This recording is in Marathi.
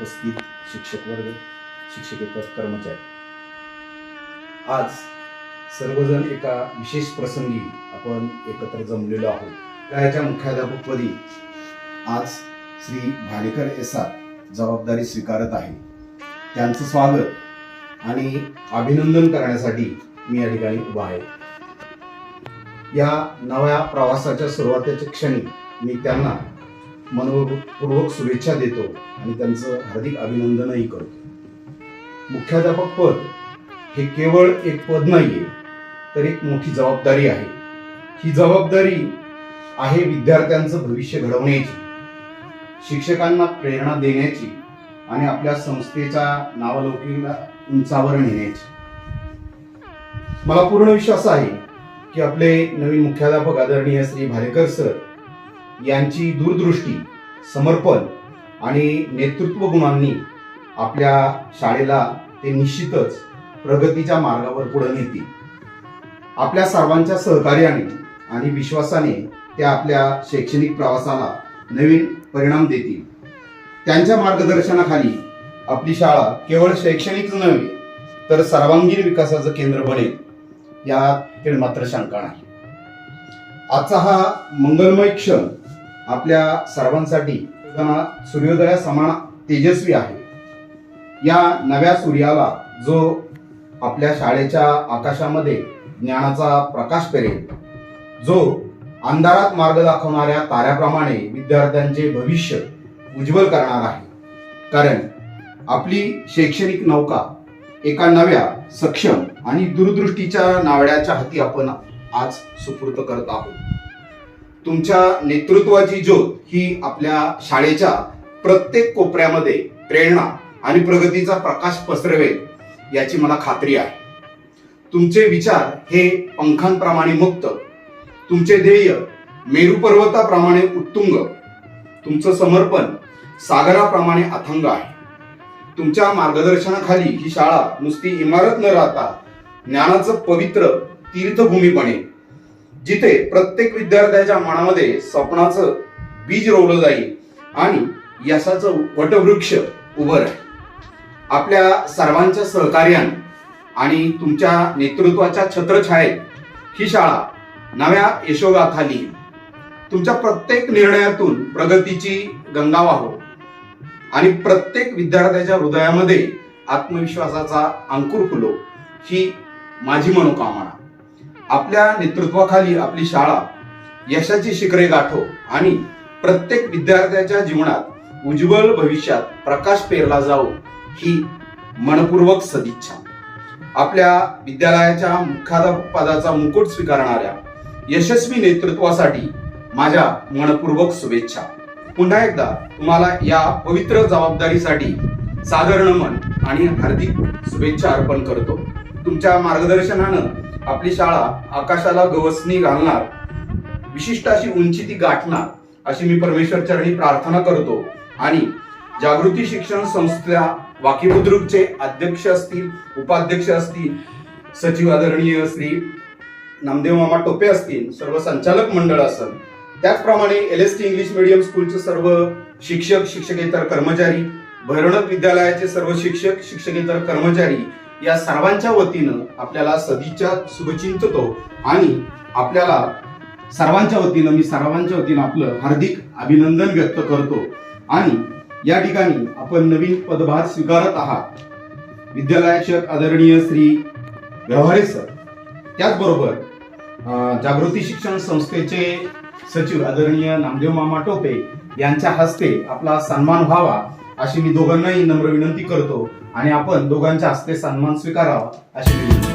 उपस्थित शिक्षक वर्ग शिक्षकेतर कर्मचारी. आज सर्वजण एका विशेष प्रसंगी आपण एकत्र जमलेलो आहोत. त्याच्या मुख्याध्यापकपदी आज श्री भालेकर एसा जबाबदारी स्वीकारत आहे. त्यांचं स्वागत आणि अभिनंदन करण्यासाठी मी या ठिकाणी उभा आहे. या नव्या प्रवासाच्या सुरुवातीच्या क्षणी मी त्यांना मनपूर्वक शुभेच्छा देतो आणि त्यांचं हार्दिक अभिनंदनही करतो. मुख्याध्यापक पद हे केवळ एक पद नाहीये तर एक मोठी जबाबदारी आहे. ही जबाबदारी आहे विद्यार्थ्यांचं भविष्य घडवण्याची शिक्षकांना प्रेरणा देण्याची आणि आपल्या संस्थेच्या नावलौकिकला उंचावर नेण्याची मला पूर्ण विश्वास आहे की आपले नवीन मुख्याध्यापक आदरणीय श्री भालेकर सर यांची दूरदृष्टी समर्पण आणि नेतृत्व गुणांनी आपल्या शाळेला ते निश्चितच प्रगतीच्या मार्गावर पुढे नेतील. आपल्या सर्वांच्या सहकार्याने आणि विश्वासाने ते आपल्या शैक्षणिक प्रवासाला नवीन परिणाम देतील. त्यांच्या मार्गदर्शनाखाली आपली शाळा केवळ शैक्षणिकच नव्हे तर सर्वांगीण विकासाचं केंद्र बनेल यात मात्र शंका नाही. आजचा हा मंगलमय क्षण आपल्या सर्वांसाठी सूर्योदया समान तेजस्वी आहे. या नव्या सूर्याला जो आपल्या शाळेच्या आकाशामध्ये ज्ञानाचा प्रकाश पेरेल जो अंधारात मार्ग दाखवणाऱ्या ताऱ्याप्रमाणे विद्यार्थ्यांचे भविष्य उज्ज्वल करणार आहे. कारण आपली शैक्षणिक नौका एका नव्या सक्षम आणि दूरदृष्टीच्या नावड्याच्या हाती आपण आज सुपूर्त करत आहोत. तुमच्या नेतृत्वाची ज्योत ही आपल्या शाळेच्या प्रत्येक कोपऱ्यामध्ये प्रेरणा आणि प्रगतीचा प्रकाश पसरवेल याची मला खात्री आहे. तुमचे विचार हे पंखांप्रमाणे मुक्त तुमचे ध्येय मेरू पर्वताप्रमाणे उत्तुंग तुमचं समर्पण सागराप्रमाणे अथंग आहे. तुमच्या मार्गदर्शनाखाली ही शाळा नुसती इमारत न राहता ज्ञानाचं पवित्र तीर्थभूमी बनेल. जिथे प्रत्येक विद्यार्थ्याच्या मनामध्ये स्वप्नाचं बीज रोवलं जाईल आणि यशाचं वटवृक्ष उभं राहील. आपल्या सर्वांच्या सहकार्याने आणि तुमच्या नेतृत्वाच्या छत्रछायेत ही शाळा नव्या यशोगाथा तुमच्या प्रत्येक निर्णयातून प्रगतीची गंगा वाहो आणि प्रत्येक विद्यार्थ्याच्या हृदयामध्ये आत्मविश्वासाचा अंकुर फुलो ही माझी मनोकामना. आपल्या नेतृत्वाखाली आपली शाळा यशाची शिखरे गाठो आणि प्रत्येक विद्यार्थ्याच्या जीवनात उज्ज्वल भविष्यात प्रकाश पेरला जाऊ ही मनपूर्वक सदिच्छा. आपल्या विद्यालयाच्या मुख्याध्यापकाचा मुकुट स्वीकारणाऱ्या यशस्वी नेतृत्वासाठी माझ्या मनपूर्वक शुभेच्छा. पुन्हा एकदा तुम्हाला या पवित्र जबाबदारीसाठी सादर नमन आणि हार्दिक शुभेच्छा अर्पण करतो. तुमच्या मार्गदर्शनानं आपली शाळा आकाशाला गवसणी घालणार. विशिष्ट अशी उंची ती गाठणार अशी मी परमेश्वर चरणी प्रार्थना करतो. आणि जागृती शिक्षण संस्था वाकी बुद्रुकचे अध्यक्ष असतील उपाध्यक्ष असतील सचिव आदरणीय श्री नामदेव मामा टोपे असतील सर्व संचालक मंडळ असेल. त्याचप्रमाणे L S T English medium स्कूलचे सर्व शिक्षक शिक्षकेतर कर्मचारी भैरवनाथ विद्यालयाचे सर्व शिक्षक शिक्षकेतर कर्मचारी या सर्वांच्या वतीनं आपल्याला सदिच्छा शुभचिंततो आणि आपल्याला सर्वांच्या वतीनं मी सर्वांच्या वतीनं आपलं हार्दिक अभिनंदन व्यक्त करतो. आणि या ठिकाणी आपण नवीन पदभार स्वीकारत आहात. विद्यालयाचे आदरणीय श्री व्यवहारे सर. त्याचबरोबर जागृती शिक्षण संस्थेचे सचिव आदरणीय नामदेव मामा टोपे यांच्या हस्ते आपला सन्मान व्हावा अशी मी दोघांनाही नम्र विनंती करतो. आणि आपण दोघांच्या हस्ते सन्मान स्वीकारावा अशी विनंती.